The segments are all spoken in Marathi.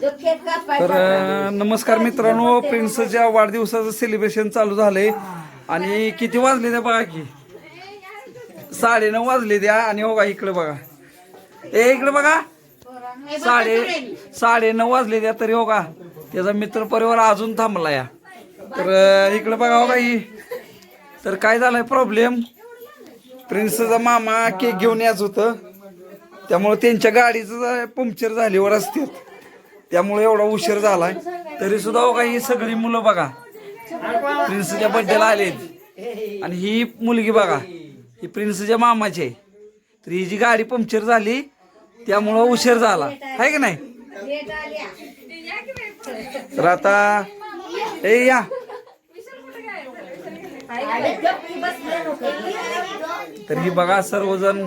तर नमस्कार मित्रांनो प्रिन्सच्या वाढदिवसाचं सेलिब्रेशन चालू झालंय. आणि किती वाजले त्या बघा की? साडे नऊ वाजले द्या आणि हो का इकडे बघा. ए इकडे बघा. साडे साडे नऊ वाजले द्या तरी हो का त्याचा मित्र परिवार अजून थांबला या तर इकडे बघा हो ही. तर काय झालंय प्रॉब्लेम प्रिन्सचा मामा केक घेऊन याच होतं. त्यामुळे त्यांच्या गाडीचं पंक्चर झाली वर रस्त्यात. त्यामुळे एवढा उशीर झालाय. तरी सुद्धा हो का ही सगळी मुलं बघा. प्रिन्सच्या बड्डेला आले आणि ही मुलगी बघा ही प्रिन्सच्या मामाची आहे. तर ही जी गाडी पंक्चर झाली त्यामुळं उशीर झाला. आहे की नाही? तर आता ए या. तर ही बघा सर्वजण.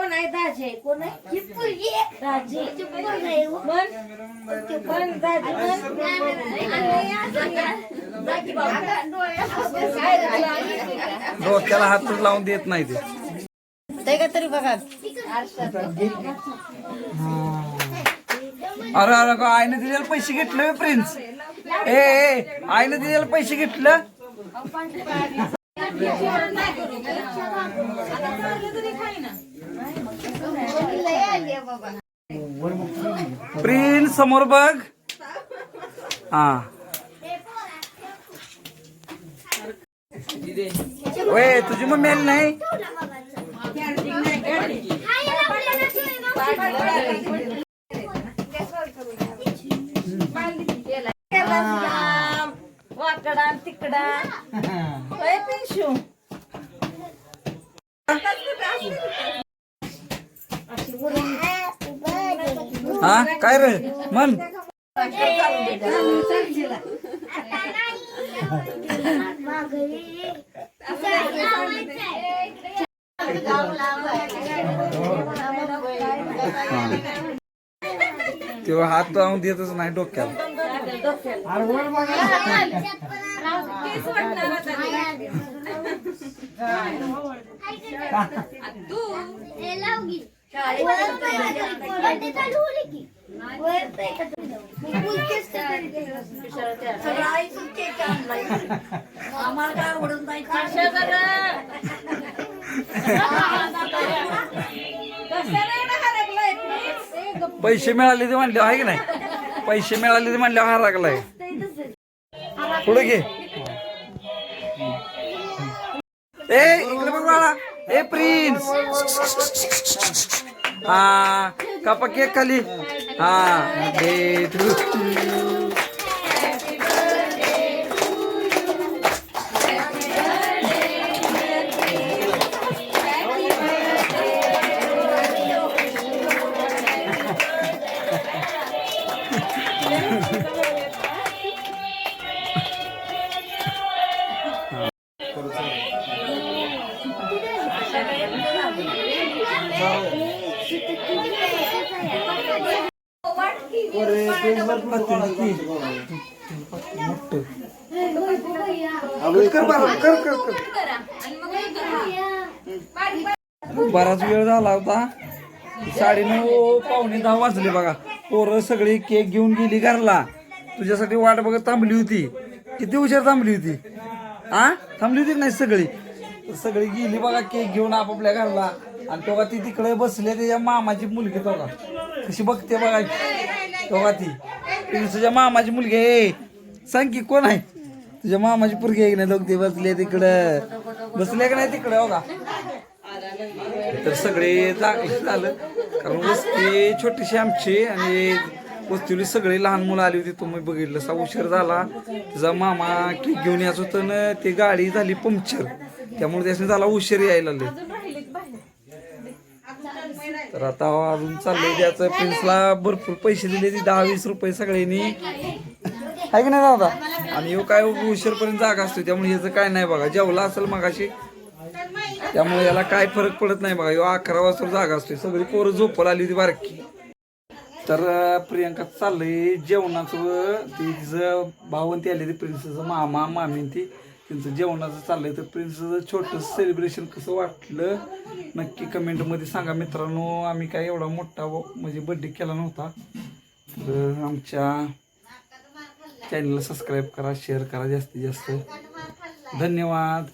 कोण आहे? दाजे कोण आहे? दाजे पण पण दाजे डोक्याला हात लावून देत नाही ते. ते का तरी बघा. अरे अरे का आईने दिलेले पैसे घेतले होय प्रिन्स ए ए आईने दिलेले पैसे घेतलं? प्रिन्स समोर बघ. हा. ओय तुझी मम्मी आली नाही? वाकडा तिकडा पिंशू. हा? काय रे? मन? तेव्हा हात लावून देतच नाही डोक्याला. पैसे मिळाले ते म्हणले आहे की नाही? पैसे मिळाले ते म्हणले हा लागलाय पुढे घे. ए इकडे बघ बाळा. ए प्रिन्स! हा कापा केक खाली. हा बराच वेळ झाला होता. साडेनऊ पावणे दहा वाजले बघा. पोरं सगळी केक घेऊन गेली घरला. तुझ्यासाठी वाट बघत थांबली होती. किती उशीर थांबली होती? हा थांबली होती नाही सगळी? सगळी गेली बघा केक घेऊन आपापल्या घरला. आणि तेव्हा ती तिकडे बसले त्याच्या मामाची मुलगी तेव्हा कशी बघते बघा. तेव्हा ती? तुझ्या मामाची मुलगी आहे. सांग की कोण आहे? तुझ्या मामाची पुरगी आहे की नाही? दोघे बसले तिकडं. बसले का नाही तिकडे हो बघा तर सगळे झालं. कारण वस्ती छोटीशी आमची आणि वस्तीवली सगळी लहान मुलं आली होती. तुम्ही बघितलं असा उशीर झाला. तुझा मामा केक घेऊन यायचं होतं ना ती गाडी झाली पंक्चर. त्यामुळे त्याने झाला उशीर यायला लागले तर आता अजून चाललंय त्याचं प्रिन्सला भरपूर पैसे दिले ती दहा वीस रुपये सगळ्यांनी. आहे की नाही दादा? आणि यो काय उशीरपर्यंत जागा असतो त्यामुळे ह्याचं काय नाही बघा. जेवला असेल मगाशी त्यामुळे याला काय फरक पडत नाही बघा. यो अकरा वाजता जागा असते सगळी पोरं झोपायला आली होती बारकी. तर प्रियांका प्रियंका चाललंय जेवणाचं ती तिचं भावंती आली ती प्रिन्सचं मामा मामी ती. त्यांचं जेवणाचं चाललंय. तर प्रिन्सचं छोटं सेलिब्रेशन कसं वाटलं? नक्की कमेंटमध्ये सांगा. मित्रांनो आम्ही काय एवढा मोठा म्हणजे बड्डे केला नव्हता. तर आमच्या चॅनलला सबस्क्राईब करा शेअर करा जास्तीत जास्त. धन्यवाद.